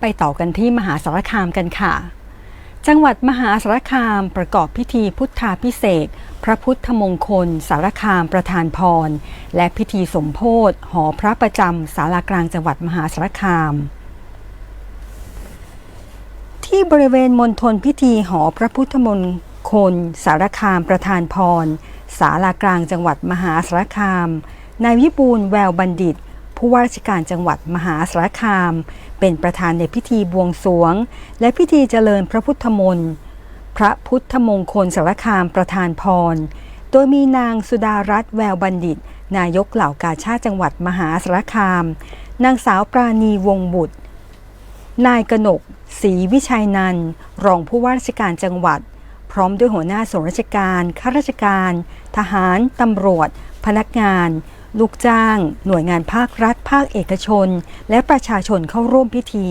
ไปต่อกันที่มหาสารคามกันค่ะ จังหวัดมหาสารคามประกอบพิธีพุทธาพิเศษพระพุทธมงคล สารคามประธานพร และพิธีสมโพธหอพระประจำศาลากลางจังหวัดมหาสารคาม ที่บริเวณมณฑลพิธีหอพระพุทธมงคล สารคามประธานพรศาลากลางจังหวัดมหาสารคามนายวิบูลแววบัณฑิต ผู้ว่าราชการจังหวัดมหาสารคาม เป็นประธานในพิธีบวงสรวง และพิธีเจริญพระพุทธมนต์พระพุทธมงคลสารคามประธานพร โดยมีนางสุดารัตน์แววบัณฑิต นายกเหล่ากาชาติจังหวัดมหาสารคาม นางสาวปราณีวงศ์บุตร นายกนกศรีวิชัยนันรองผู้ว่าราชการจังหวัด พร้อมด้วยหัวหน้าส่วนราชการ ข้าราชการ ทหาร ตำรวจ พนักงาน ลูกจ้าง หน่วยงานภาครัฐ ภาคเอกชน และประชาชนเข้าร่วมพิธี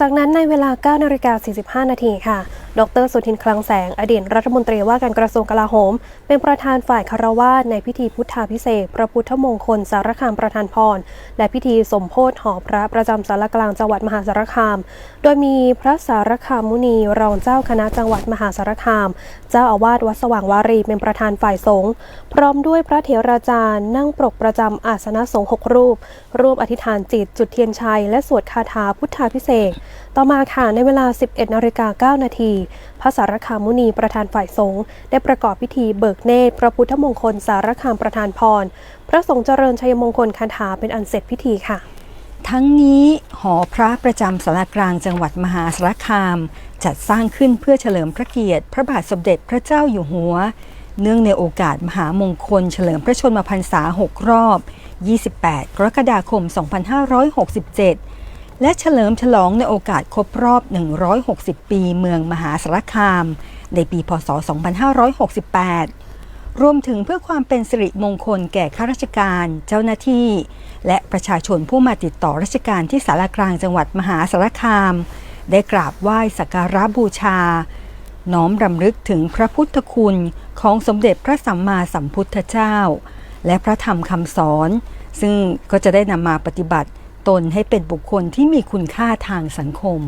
จากนั้นในเวลา9นาฬิกา45 นาทีค่ะดรสุทินคลังแสง อดีตรัฐมนตรีว่าการกระทรวงกลาโหม เป็นประธานฝ่ายคารวาสในพิธีพุทธาพิเศษพระพุทธมงคลสารคามประธานพร และพิธีสมโพธิหอพระประจำสารกลางจังหวัดมหาสารคาม โดยมีพระสารคามมุนีรองเจ้าคณะจังหวัดมหาสารคาม เจ้าอาวาสวัดสว่างวารีเป็นประธานฝ่ายสงฆ์พร้อมด้วยพระเถราจารย์นั่งปรกประจำอาสนะสงฆ์หกรูป ร่วมอธิษฐานจิตจุดเทียนชัย และสวดคาถาพุทธาพิเศษต่อมาค่ะในเวลา 11นาฬิกา9นาทีพระสารคามุนีประธานฝ่ายสงฆ์ได้ประกอบพิธีเบิกเนตรพระพุทธมงคลสารคามประธานพร พระสงฆ์เจริญชัยมงคลคาถาเป็นอันเสร็จพิธีค่ะ ทั้งนี้หอพระประจำสารกลางจังหวัดมหาสารคาม จัดสร้างขึ้นเพื่อเฉลิมพระเกียรติพระบาทสมเด็จพระเจ้าอยู่หัว เนื่องในโอกาสมหามงคล เฉลิมพระชนมพรรษา 6 รอบ 28 กรกฎาคม 2567 และเฉลิมฉลองในโอกาสครบรอบ 160 ปีเมืองมหาสารคาม ในปีพศ 2568 รวมถึงเพื่อความเป็นสิริมงคลแก่ข้าราชการ เจ้าหน้าที่ และประชาชนผู้มาติดต่อราชการที่สารกลางจังหวัดมหาสารคาม ได้กราบไหว้สักการะบูชา น้อมรำลึกถึงพระพุทธคุณของสมเด็จพระสัมมาสัมพุทธเจ้า และพระธรรมคำสอน ซึ่งก็จะได้นำมาปฏิบัติ ตนให้เป็นบุคคลที่มีคุณค่าทางสังคม